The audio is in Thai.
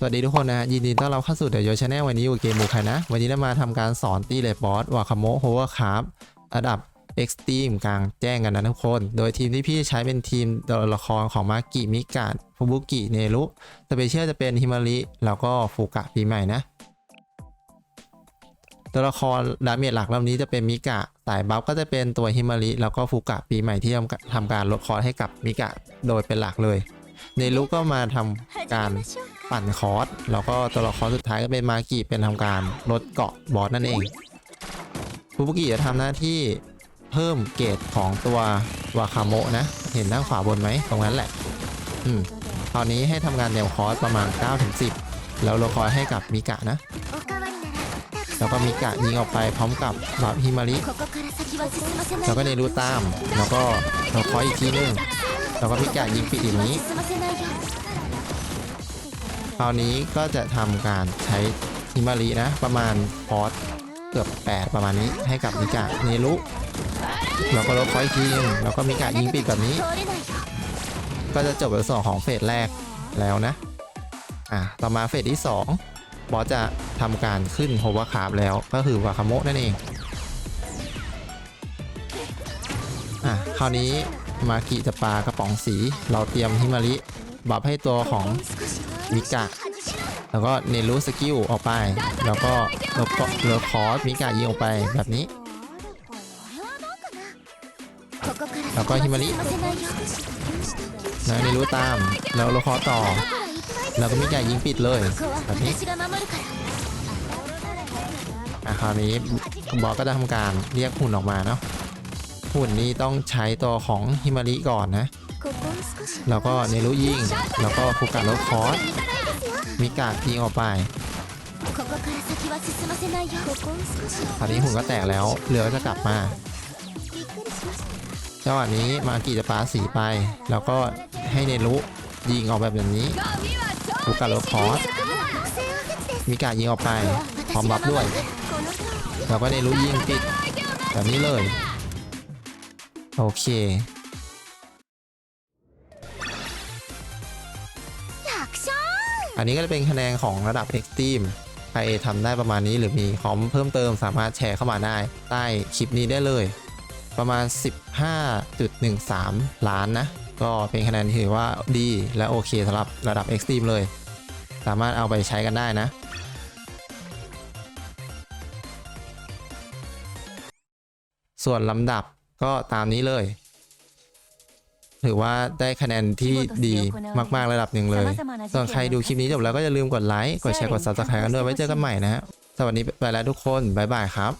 สวัสดีทุกคนนะฮะยินดีต้อนรับเข้าสู่เด e โยชาแนลวันนี้อยู่เกมมูคานะ วันนี้เรามาทำการสอนตีเลดบอสวาคาโมโฮเวอร์คาร์ระดับเอ็กซ์ตรีมกลางแจ้งกันนะทุกคน โดยทีมที่พี่ใช้เป็นทีมตัวละครของมากิมิกะฟูบุกิเนรุสเปเชียลจะเป็นฮิมาริแล้วก็ฟูกะปีใหม่นะ ตัวละครดาเมจหลักรอบนี้จะเป็นมิกะสายบัฟก็จะเป็นตัวฮิมาริแล้วก็ฟูกะปีใหม่ที่ทำทำการลดคอร์ให้กับมิกะโดยเป็นหลักเลยเนรุก็มาทำการ ปั่นคอร์สแล้วก็ตัวละครสุดท้ายก็เป็นมากิเป็นทำการลดเกาะบอสนั่นเองฟูบุกิจะทำหน้าที่เพิ่มเกรดของตัววาคาโมะนะ เห็นด้านขวาบนไหมตรงนั้นแหละ อืมตอนนี้ให้ทำงานแนวคอร์สประมาณ 9-10 แล้วโลคอยให้กับมิกะนะ แล้วก็มิกะยิงออกไปพร้อมกับบาบฮิมาริแล้วก็เนรูตาม แล้วก็โลคอยอีกทีนึงแล้วก็มิกะยิงปิดอย่างนี้ คราวนี้ก็จะทำการใช้ฮิมารินะ ประมาณพอสเกือบ 8 ประมาณนี้ให้กับมิกะเนรุเราก็ลบคอยทีมแล้วก็มิกะยิงปิดแบบนี้ ก็จะจบในสองของเฟสแรกแล้วนะ อะต่อมาเฟสที่ 2 บอสจะทำการขึ้นโฮวาคาบแล้วก็คือวาคาโมนั่นเองอะคราวนี้มากิจะปากระป๋องสี เราเตรียมฮิมาริบับให้ตัวของ มิกะ แล้วก็เนรู้สกิลออกไป แล้วก็เลอเลอคอสมิกะยิงออกไปแบบนี้ แล้วก็ฮิมาริแล้วเนรู้ตาม แล้วเลอคอสต่อ แล้วก็มิกะยิงปิดเลยแบบนี้อะคราวนี้บอสก็จะทำการเรียกหุ่นออกมาเนาะ หุ่นนี้ต้องใช้ตัวของฮิมาริก่อนนะ แล้วก็เนรุยิง แล้วก็คูกะลดคอสมีกาะยิงออกไปตอนนี้หุ่นก็แตกแล้วเหลือจะกลับมาจังหวะนี้มากีจะปาสีไป แล้วก็ให้เนรุยิงออกแบบแบบนี้คูกะลดคอสมีกาะยิงออกไปพร้อมรับด้วย แล้วก็เนรุยิงปิดแบบนี้เลย โอเค楽勝อันนี้ก็จะเป็นคะแนนของระดับ Extreme ใครทำได้ประมาณนี้หรือมีคอมเพิ่มเติมสามารถแชร์เข้ามาได้ ใต้คลิปนี้ได้เลย ประมาณ 15.13 ล้านนะ ก็เป็นคะแนนที่ถือว่าดีและโอเคสำหรับระดับ Extreme เลย สามารถเอาไปใช้กันได้นะส่วนลำดับ ก็ตามนี้เลย ถือว่าได้คะแนนที่ดีมาก ๆ ระดับหนึ่งเลย ส่วนใครดูคลิปนี้จบแล้วก็อย่าลืมกดไลค์ กดแชร์ กด subscribe กันด้วย ไว้เจอกันใหม่นะฮะ สวัสดีไปแล้วทุกคน บ๊ายบายครับ